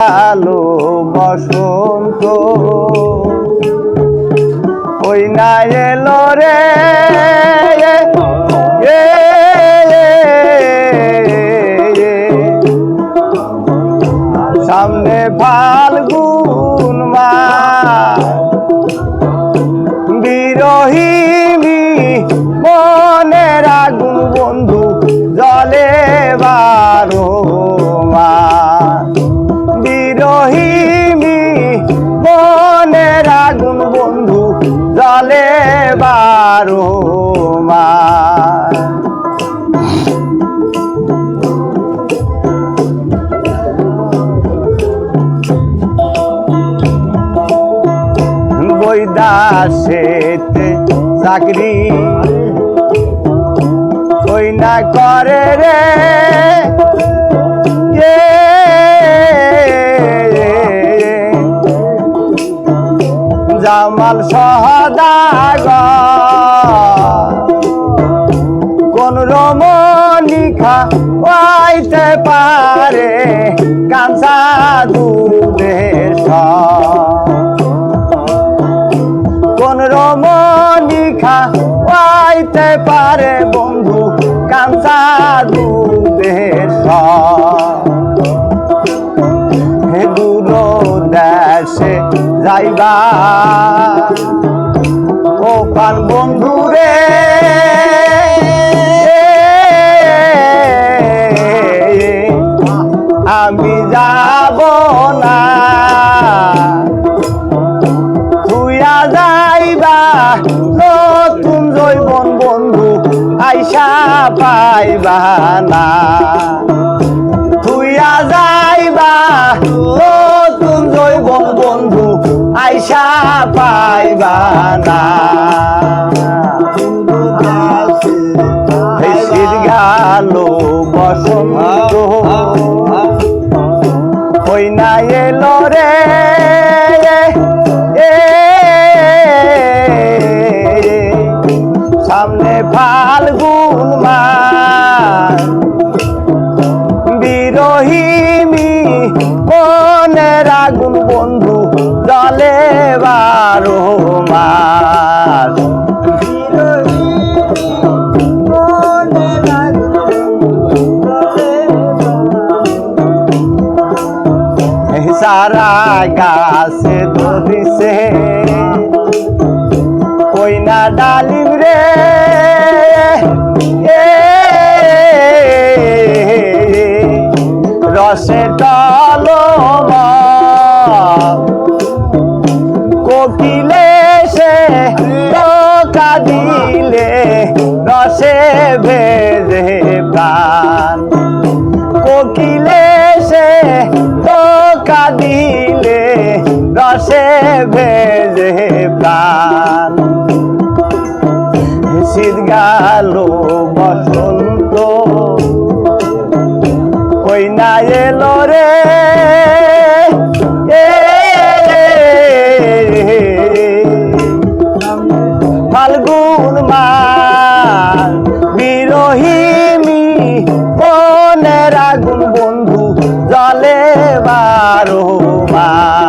আলো বসন্ত। ওই না রে। সামনে ফাল্গুন মা বিরহিনী বৈদাসেতে চাকরি ওই না করে রে। জামাল সহদাগ। কোন রমণিখা পাইতে পারে কাঁচা দুধের সব। পাইতে পারে বন্ধু কাঞ্চা দুধের হে দূর দেশে যাইবা। ও পান বন্ধু রে। আমি যাব না। আইসা পাইবা না। তুইয়া যাইবা, নতুন জৈবন বন্ধু আইসা পাইবা না। শীতকাল বসন্ত। ওই না এলো রে। সামনে ফাল্গুন মাস বিরহিনী মনের আগুন বন্ধু জলে বারো মাস। সারা গাছে কই না ডালিম রে। শীত গেল বসন্ত। ওই না এলো রে? ফাল্গুন মাস বিরহিনী মনের আগুন বন্ধু, জলে বারো মাস।